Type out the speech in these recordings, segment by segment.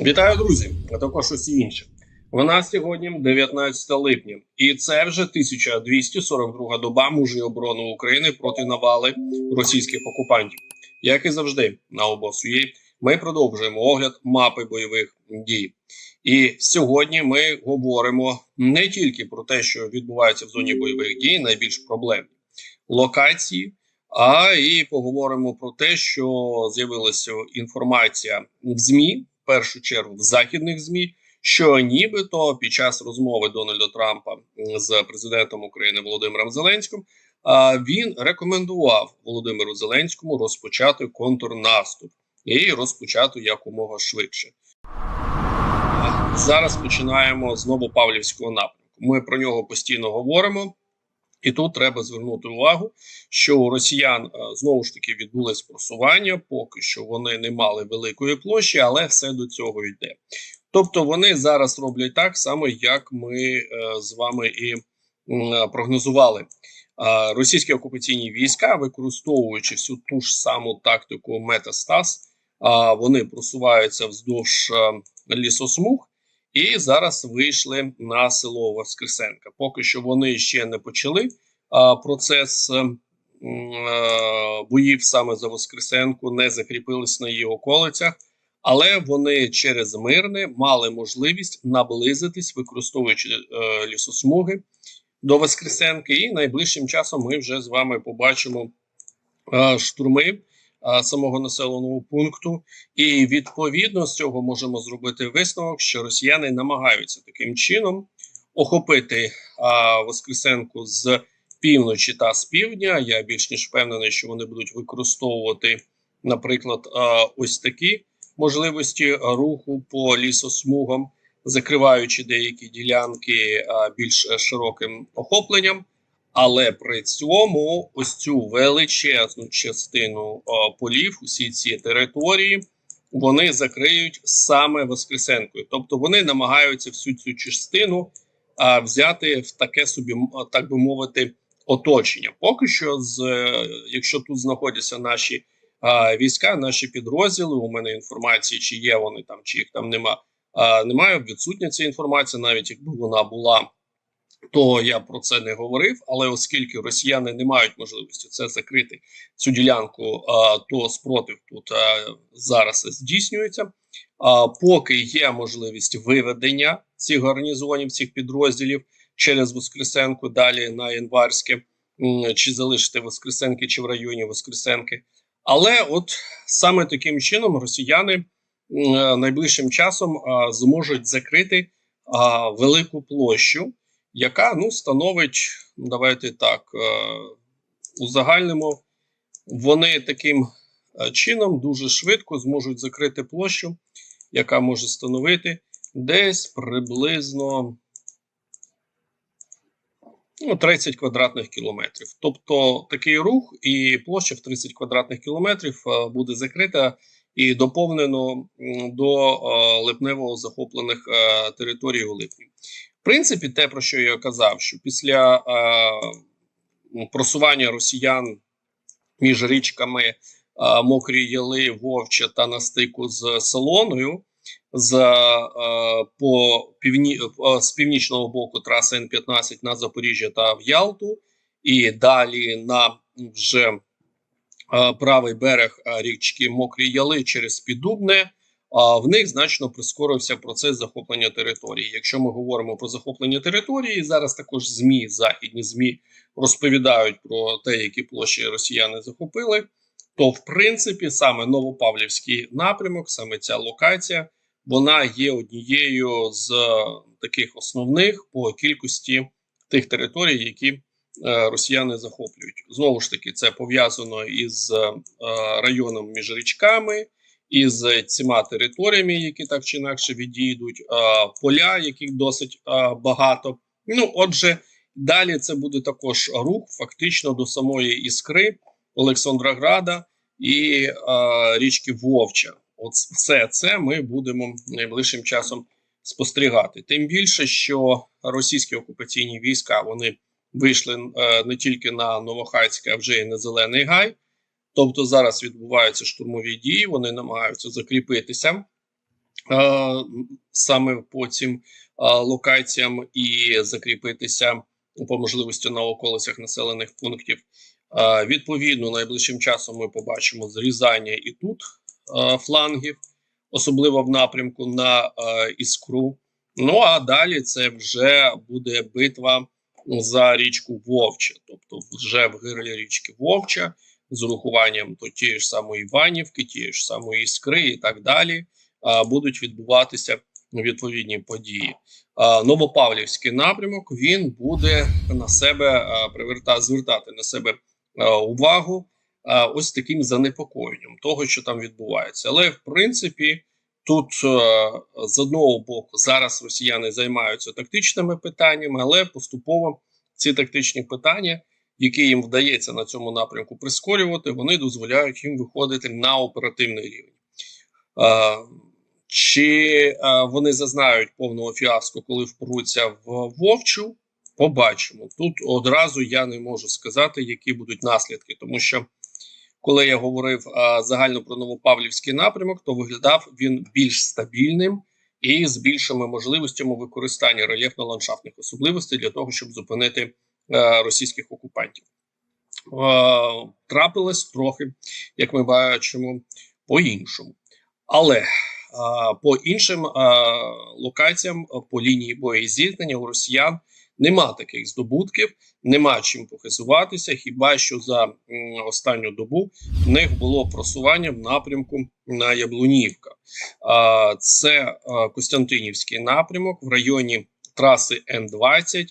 Вітаю, друзі, а також усі інші. Нас сьогодні 19 липня, і це вже 1242 доба мужньої оборони України проти навали російських окупантів. Як і завжди, на обосує ми продовжуємо огляд мапи бойових дій. І сьогодні ми говоримо не тільки про те, що відбувається в зоні бойових дій, найбільш проблемні локації, а і поговоримо про те, що з'явилася інформація в ЗМІ, першу чергу в західних ЗМІ, що нібито під час розмови Дональда Трампа з президентом України Володимиром Зеленським він рекомендував Володимиру Зеленському розпочати контрнаступ і розпочати якомога швидше. Зараз починаємо з Новопавлівського напрямку. Ми про нього постійно говоримо. І тут треба звернути увагу, що у росіян е, знову ж таки відбулось просування. Поки що вони не мали великої площі, але все до цього йде. Тобто вони зараз роблять так само, як ми е, з вами і прогнозували. Російські окупаційні війська, використовуючи всю ту ж саму тактику метастас, вони просуваються вздовж е, лісосмуг. І зараз вийшли на село Воскресенка. Поки що вони ще не почали а, процес м, е, боїв саме за Воскресенку, не закріпились на її околицях, але вони через мирне мали можливість наблизитись, використовуючи е, лісосмуги до Воскресенки. І найближчим часом ми вже з вами побачимо е, штурми а, самого населеного пункту, і відповідно з цього можемо зробити висновок, що росіяни намагаються таким чином охопити а, Воскресенку з півночі та з півдня. Я більш ніж впевнений, що вони будуть використовувати, наприклад, а, ось такі можливості руху по лісосмугам, закриваючи деякі ділянки а, більш широким охопленням. Але при цьому ось цю величезну частину о, полів, усі ці території, вони закриють саме Воскресенкою. Тобто вони намагаються всю цю частину а, взяти в таке собі, так би мовити, оточення. Поки що, з е, якщо тут знаходяться наші війська, наші підрозділи, у мене інформації, чи є вони там, чи їх там нема. Немає відсутня ця інформація, навіть якби вона була то я про це не говорив. Але оскільки росіяни не мають можливості це закрити цю ділянку, то спротив тут зараз здійснюється. А поки є можливість виведення цих гарнізонів, цих підрозділів через Воскресенку, далі на Январське, чи залишити Воскресенки, чи в районі Воскресенки. Але от саме таким чином росіяни найближчим часом зможуть закрити велику площу яка ну становить, давайте так, е, узагальнимо, вони таким е, чином дуже швидко зможуть закрити площу, яка може становити десь приблизно ну, 30 квадратних кілометрів. Тобто такий рух і площа в 30 квадратних кілометрів е, буде закрита і доповнено до липневого захоплених територій у липні. Принципі, те, про що я казав, що після е, ну, просування росіян між річками е, Мокрі Яли, Вовча та на стику з Солоною, з, е, по півні, е, з північного боку траси Н-15 на Запоріжжя та в Ялту, і далі на вже е, правий берег е, річки Мокрі Яли через Піддубне, а в них значно прискорився процес захоплення території. Якщо ми говоримо про захоплення території, зараз також змі західні змі розповідають про те, які площі росіяни захопили. То, в принципі, саме Новопавлівський напрямок, саме ця локація, вона є однією з таких основних по кількості тих територій, які е, росіяни захоплюють. Знову ж таки, це пов'язано із е, районом між річками із цими територіями, які так чи інакше відійдуть, поля, яких досить багато. Ну, отже, далі це буде також рух, фактично до самої іскри Олександрограда і річки Вовча. От все це ми будемо найближчим часом спостерігати. Тим більше, що російські окупаційні війська вони вийшли е, не тільки на Новохацьке, а вже й на Зелений Гай. Тобто зараз відбуваються штурмові дії, вони намагаються закріпитися е, саме по цим е, локаціям і закріпитися по можливості на околицях населених пунктів. Е, Відповідно, найближчим часом ми побачимо зрізання і тут е, флангів, особливо в напрямку на е, іскру. Ну а далі це вже буде битва за річку Вовча, тобто вже в гирлі річки Вовча, з урахуванням то тієї ж самої Іванівки, тієї ж самої іскри і так далі. Будуть відбуватися відповідні події. Новопавлівський напрямок він буде на себе привертати, звертати на себе увагу ось таким занепокоєнням того, що там відбувається. Але в принципі. Тут з одного боку зараз росіяни займаються тактичними питаннями, але поступово ці тактичні питання, які їм вдається на цьому напрямку прискорювати, вони дозволяють їм виходити на оперативний рівень. Чи вони зазнають повного фіаско, коли впруться в Вовчу? Побачимо. Тут одразу я не можу сказати, які будуть наслідки, тому що коли я говорив а, загально про Новопавлівський напрямок, то виглядав він більш стабільним і з більшими можливостями використання рельєфно-ландшафтних особливостей для того, щоб зупинити російських окупантів. Трапилось трохи, як ми бачимо, по-іншому. Але по іншим локаціям по лінії боєзіткнення у росіян нема таких здобутків, нема чим похизуватися. Хіба що за останню добу в них було просування в напрямку на Яблунівка. Це Костянтинівський напрямок в районі траси Н-20.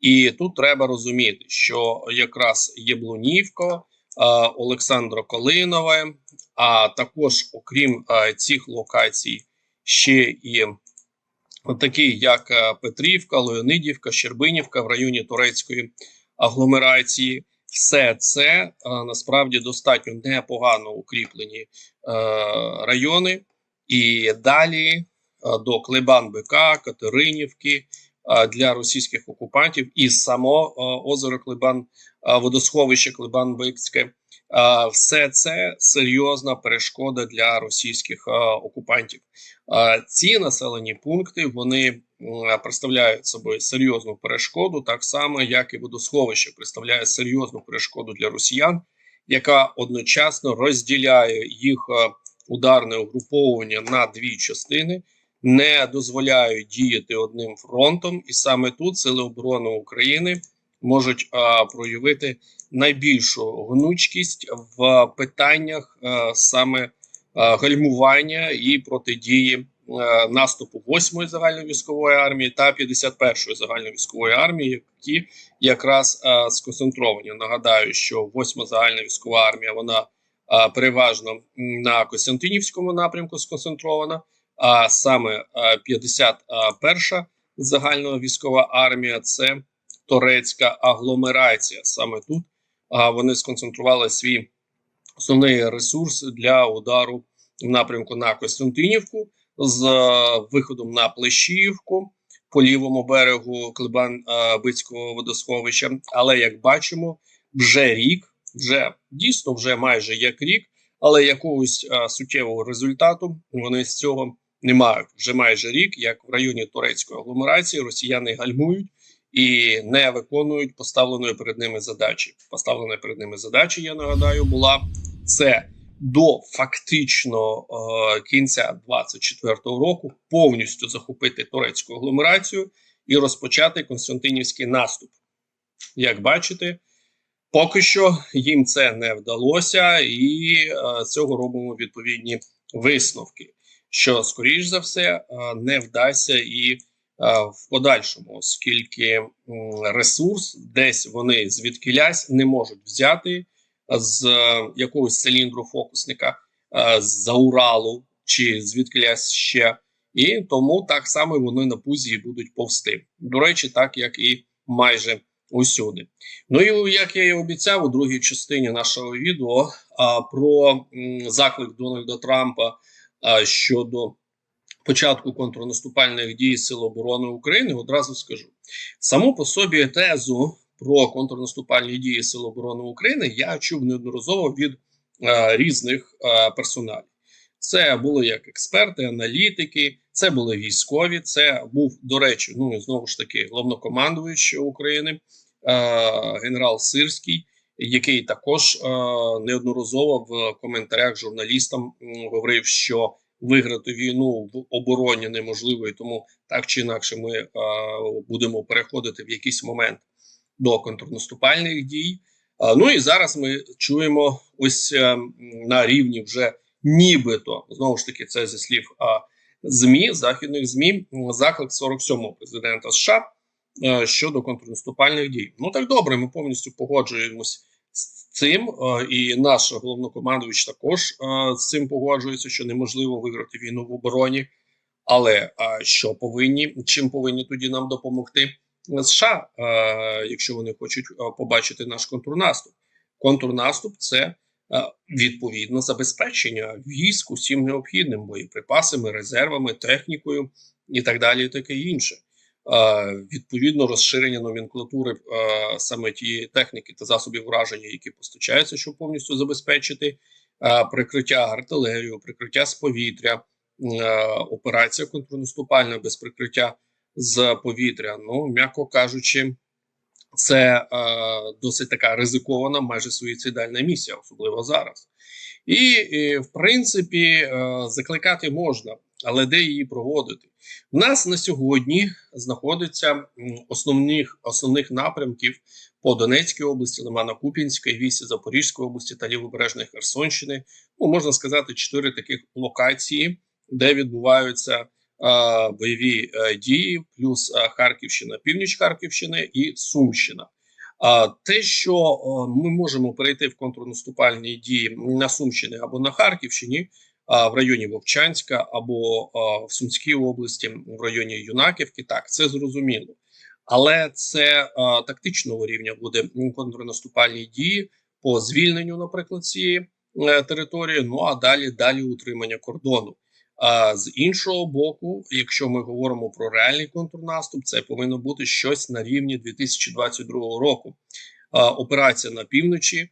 І тут треба розуміти, що якраз Яблунівка, а, Олександро Колинове, а також, окрім цих локацій, ще і такі, як е, Петрівка, Леонидівка, Щербинівка в районі турецької агломерації. Все це е, насправді достатньо непогано укріплені е, райони, і далі е, до Клебан-БК, Катеринівки е, для російських окупантів і само озеро Клебан, е, водосховище Клебан-Бикське. Е, все це серйозна перешкода для російських окупантів. Ці населені пункти вони представляють собою серйозну перешкоду, так само як і водосховище представляє серйозну перешкоду для росіян, яка одночасно розділяє їх ударне угруповування на дві частини, не дозволяють діяти одним фронтом, і саме тут сили оборони України можуть е, проявити найбільшу гнучкість в питаннях е, саме е, гальмування і протидії е, наступу 8-ї загальновійськової армії та 51-ї загальновійськової армії, які якраз е, сконцентровані. Нагадаю, що 8-ма загальновійськова армія вона е, переважно на Костянтинівському напрямку сконцентрована. А саме е, 51-ша загальновійськова армія це турецька агломерація. Саме тут вони сконцентрували свій основний ресурс для удару в напрямку на Костянтинівку з е, виходом на Плещіївку по лівому берегу Клебан-Бицького водосховища. Але як бачимо, вже рік, вже дійсно вже майже як рік, але якогось суттєвого результату вони з цього не мають. Вже майже рік, як в районі турецької агломерації, росіяни гальмують і не виконують поставленої перед ними задачі. Поставлена перед ними задача, я нагадаю, була це до фактично е, кінця 24-го року повністю захопити турецьку агломерацію і розпочати Константинівський наступ. Як бачите, поки що їм це не вдалося, і е, цього робимо відповідні висновки. Що скоріш за все е, не вдасться і е, в подальшому, оскільки ресурс десь вони звідкилясь не можуть взяти з е, якогось циліндру фокусника з-за Уралу чи звідкилясь ще, і тому так само вони на пузі будуть повсти. До речі, так як і майже усюди. Ну і як я і обіцяв у другій частині нашого відео а, про м, заклик Дональда Трампа щодо початку контрнаступальних дій Сил оборони України, одразу скажу саму по собі тезу про контрнаступальні дії Сил оборони України я чув неодноразово від е, різних е, персоналів. Це були як експерти, аналітики, це були військові. Це був, до речі, ну знову ж таки головнокомандуючий України, е, генерал Сирський, який також е, неодноразово в коментарях журналістам говорив, що виграти війну в обороні неможливо, і тому так чи інакше ми е, будемо переходити в якийсь момент до контрнаступальних дій. Е, ну і зараз ми чуємо ось на рівні вже нібито знову ж таки це зі слів е, змі західних змі заклик 47-го президента США щодо контрнаступальних дій. Ну так добре, ми повністю погоджуємось цим, е, і наш головнокомандуючий також е, з цим погоджується, що неможливо виграти війну в обороні. Але що повинні чим повинні тоді нам допомогти США, е, якщо вони хочуть е, побачити наш контрнаступ? Контрнаступ це е, відповідно забезпечення військ усім необхідним боєприпасами, резервами, технікою і так далі, і таке інше. Е, відповідно розширення номенклатури е, саме тієї техніки та засобів враження, які постачаються, щоб повністю забезпечити е, прикриття артилерію, прикриття з повітря, операція контрнаступальна без прикриття з повітря. Ну, м'яко кажучи, це досить така ризикована, майже суїцидальна місія, особливо зараз. І, в принципі, закликати можна, але де її проводити? У нас на сьогодні знаходиться основних основних напрямків по Донецькій області, Лимано-Куп'янської, Вісі Запорізької області та Лівобережної Херсонщини. Ну, можна сказати, чотири таких локації, де відбуваються бойові е, дії, плюс е, Харківщина, північ Харківщини і Сумщина. А те, що е, ми можемо перейти в контрнаступальні дії на Сумщині або на Харківщині, в районі Вовчанська або в Сумській області, в районі Юнаківки, так це зрозуміло. Але це тактичного рівня буде контрнаступальні дії по звільненню, наприклад, цієї е, території. Ну а далі далі утримання кордону. А з іншого боку, якщо ми говоримо про реальний контрнаступ, це повинно бути щось на рівні 2022 року. Операція на півночі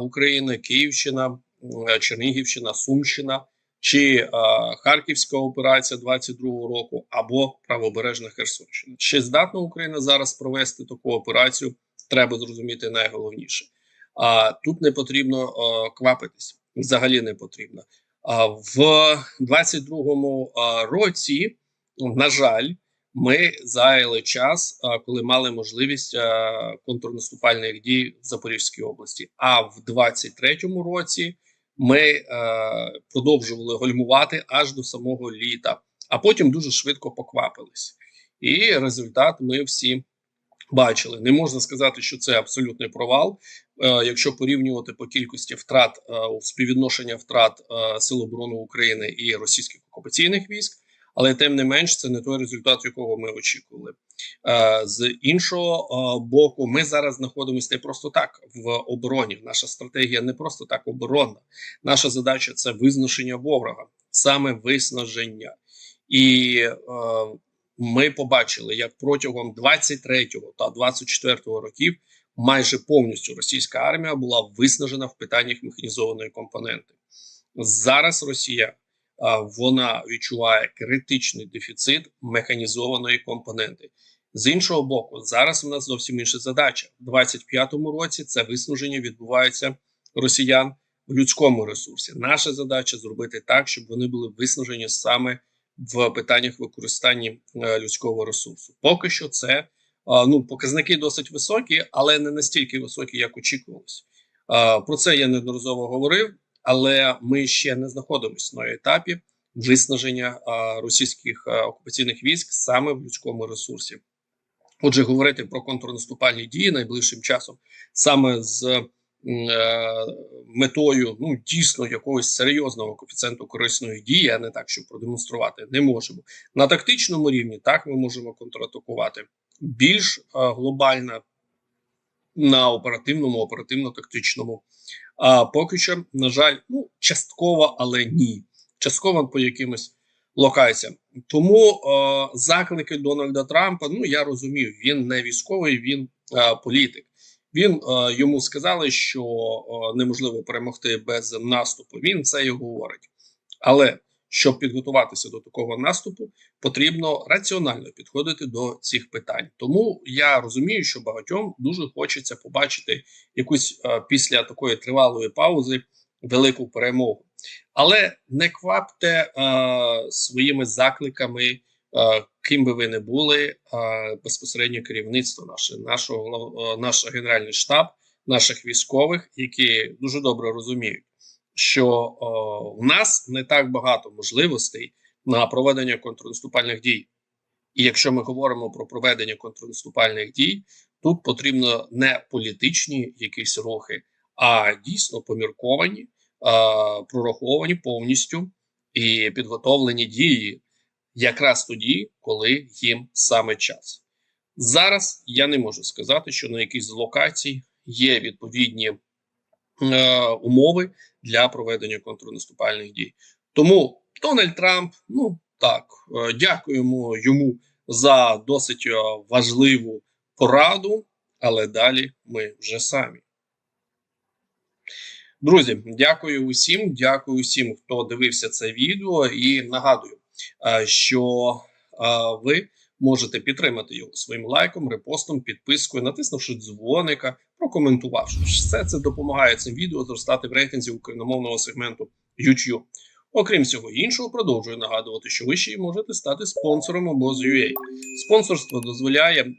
України, Київщина, Чернігівщина, Сумщина чи а, Харківська операція 22-го року або правобережна Херсонщина. Чи здатна Україна зараз провести таку операцію? Треба зрозуміти найголовніше. А тут не потрібно а, квапитись, взагалі не потрібно. А в 22-му а, році, на жаль, ми заяли час, а, коли мали можливість а, контрнаступальних дій в Запорізькій області. А в 23-му році ми е, продовжували гальмувати аж до самого літа, а потім дуже швидко поквапились. І результат ми всі бачили. Не можна сказати, що це абсолютний провал. Е, якщо порівнювати по кількості втрат е, співвідношення втрат е, Сил оборони України і російських окупаційних військ. Але тим не менш, це не той результат, якого ми очікували. Е, з іншого е, боку, ми зараз знаходимося не просто так в обороні. Наша стратегія не просто так оборонна. Наша задача це визношення ворога, саме виснаження. І е, ми побачили, як протягом 23-го та 24-го років майже повністю російська армія була виснажена в питаннях механізованої компоненти. Зараз Росія вона відчуває критичний дефіцит механізованої компоненти. З іншого боку, зараз у нас зовсім інша задача. У 25-му році це виснаження відбувається росіян в людському ресурсі. Наша задача зробити так, щоб вони були виснажені саме в питаннях використання е, людського ресурсу. Поки що це ну показники досить високі, але не настільки високі, як очікувалось. Про це я неодноразово говорив, але ми ще не знаходимося на етапі виснаження російських окупаційних військ саме в людському ресурсі. Отже, говорити про контрнаступальні дії найближчим часом саме з е, метою ну дійсно якогось серйозного коефіцієнту корисної дії, а не так, щоб продемонструвати, не можемо на тактичному рівні. Так ми можемо контратакувати більш глобально на оперативному, оперативно-тактичному. А поки що, на жаль, ну частково, але ні, частково по якимось локаціям. Тому е, заклики Дональда Трампа, ну я розумію, він не військовий, він е, політик. Він е, йому сказали, що е, неможливо перемогти без наступу. Він це і говорить. Але щоб підготуватися до такого наступу, потрібно раціонально підходити до цих питань. Тому я розумію, що багатьом дуже хочеться побачити якусь е, після такої тривалої паузи велику перемогу. Але не квапте е, своїми закликами, е, ким би ви не були, е, безпосередньо керівництво наше, нашого е, наш генеральний штаб, наших військових, які дуже добре розуміють, що о, в нас не так багато можливостей на проведення контрнаступальних дій. І якщо ми говоримо про проведення контрнаступальних дій, тут потрібно не політичні якісь рухи, а дійсно помірковані, е, прораховані повністю і підготовлені дії якраз тоді, коли їм саме час. Зараз я не можу сказати, що на якійсь з локацій є відповідні е, умови для проведення контрнаступальних дій. Тому Дональд Трамп, ну так, е, дякуємо йому за досить е, важливу пораду, але далі ми вже самі. Друзі, дякую усім. Дякую усім, хто дивився це відео. І нагадую, е, що ви можете підтримати його своїм лайком, репостом, підпискою, натиснувши дзвоника, прокоментувавши. Все це допомагає цим відео зростати в рейтинзі україномовного сегменту YouTube. Окрім всього іншого, продовжую нагадувати, що ви ще можете стати спонсором обоз.ua. Спонсорство дозволяє е,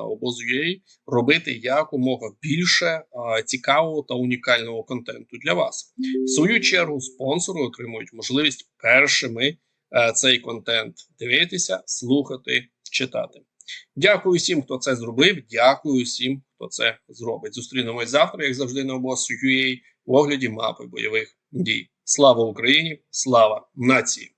обоз.ua робити якомога більше е, цікавого та унікального контенту для вас. В свою чергу, спонсори отримують можливість першими цей контент дивитися, слухати, читати. Дякую всім, хто це зробив. Дякую всім, хто це зробить. Зустрінемось завтра, як завжди, на обоз.ua в огляді мапи бойових дій. Слава Україні! Слава нації!